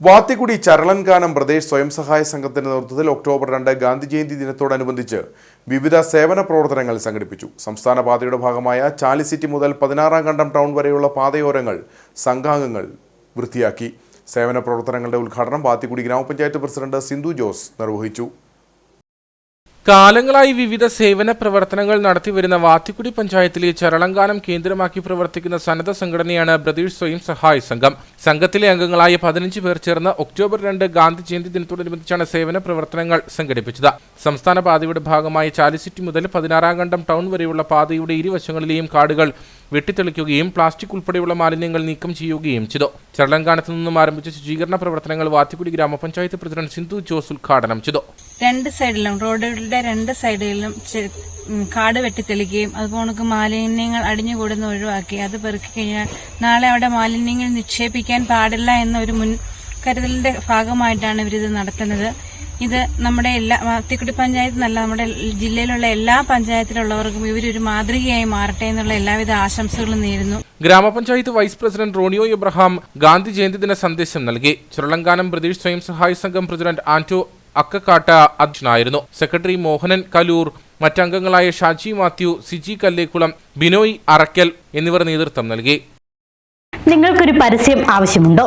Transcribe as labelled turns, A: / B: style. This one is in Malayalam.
A: വാത്തിക്കുടി ചരളൻകാനം പ്രദേശ് സ്വയം സഹായ സംഘത്തിന്റെ നേതൃത്വത്തിൽ ഒക്ടോബർ രണ്ട് ഗാന്ധി ജയന്തി ദിനത്തോടനുബന്ധിച്ച് വിവിധ സേവന പ്രവർത്തനങ്ങൾ സംഘടിപ്പിച്ചു. സംസ്ഥാന പാതയുടെ ഭാഗമായ ചാലിസിറ്റി മുതൽ പതിനാറാം കണ്ടം ടൗൺ വരെയുള്ള പാതയോരങ്ങൾ സംഘാംഗങ്ങൾ വൃത്തിയാക്കി. സേവന പ്രവർത്തനങ്ങളുടെ ഉദ്ഘാടനം വാത്തിക്കുടി ഗ്രാമപഞ്ചായത്ത് പ്രസിഡന്റ് സിന്ധു ജോസ് നിർവഹിച്ചു.
B: കാലങ്ങളായി വിവിധ സേവന പ്രവർത്തനങ്ങൾ നടത്തിവരുന്ന വാത്തിക്കുടി പഞ്ചായത്തിലെ ചരളങ്കാനം കേന്ദ്രമാക്കി പ്രവർത്തിക്കുന്ന സന്നദ്ധ സംഘടനയാണ് ബ്രദീഷ് സ്വയം സഹായ സംഘം. സംഘത്തിലെ അംഗങ്ങളായ പതിനഞ്ച് പേർ ചേർന്ന് ഒക്ടോബർ രണ്ട് ഗാന്ധി ജയന്തി ദിനത്തോടനുബന്ധിച്ചാണ് സേവന പ്രവർത്തനങ്ങൾ സംഘടിപ്പിച്ചത്. സംസ്ഥാന പാതയുടെ ഭാഗമായി ചാലിസിറ്റി മുതൽ പതിനാറാം കണ്ടം ടൗൺ വരെയുള്ള പാതയുടെ ഇരുവശങ്ങളിലെയും കാടുകൾ വെട്ടിത്തെളിക്കുകയും പ്ലാസ്റ്റിക് ഉൾപ്പെടെയുള്ള മാലിന്യങ്ങൾ നീക്കം ചെയ്യുകയും ചെയ്തു. ചരളങ്കാനത്ത് നിന്നും ആരംഭിച്ച ശുചീകരണ പ്രവർത്തനങ്ങൾ വാത്തിക്കുടി ഗ്രാമപഞ്ചായത്ത് പ്രസിഡന്റ് സിന്ധു ജോസ് ഉദ്ഘാടനം ചെയ്തു.
C: രണ്ട് സൈഡിലും റോഡുകളുടെ രണ്ട് ഉം, കാട് വെട്ടിത്തെളിക്കുകയും അതുപോലെ മാലിന്യങ്ങൾ അടിഞ്ഞുകൂടുന്ന ഒഴിവാക്കി. അത് പെറുക്കി കഴിഞ്ഞാൽ നാളെ അവിടെ മാലിന്യങ്ങൾ നിക്ഷേപിക്കാൻ പാടില്ല എന്ന ഒരു മുൻകരുതലിന്റെ ഭാഗമായിട്ടാണ് ഇവരിത് നടത്തുന്നത്. ഇത് നമ്മുടെ എല്ലാ വാത്തിക്കുടി പഞ്ചായത്ത് നല്ല നമ്മുടെ ജില്ലയിലുള്ള എല്ലാ പഞ്ചായത്തിലുള്ളവർക്കും ഇവരൊരു മാതൃകയായി മാറട്ടെ എന്നുള്ള എല്ലാവിധ ആശംസകളും നേരുന്നു.
B: ഗ്രാമപഞ്ചായത്ത് വൈസ് പ്രസിഡന്റ് റോണിയോ എബ്രഹാം ഗാന്ധി ജയന്തി ദിന സന്ദേശം നൽകി. ചുരളങ്കാനം പ്രദേശ് സ്വയം സഹായ സംഘം പ്രസിഡന്റ് ആന്റോ അക്കക്കാട്ട അധ്യക്ഷനായിരുന്നു. സെക്രട്ടറി മോഹനൻ കലൂർ മറ്റംഗങ്ങളായ ഷാജി മാത്യു സിജി കല്ലേക്കുളം ബിനോയ് അറക്കൽ എന്നിവർ നേതൃത്വം നൽകി.
D: നിങ്ങൾക്കൊരു പരസ്യം ആവശ്യമുണ്ടോ?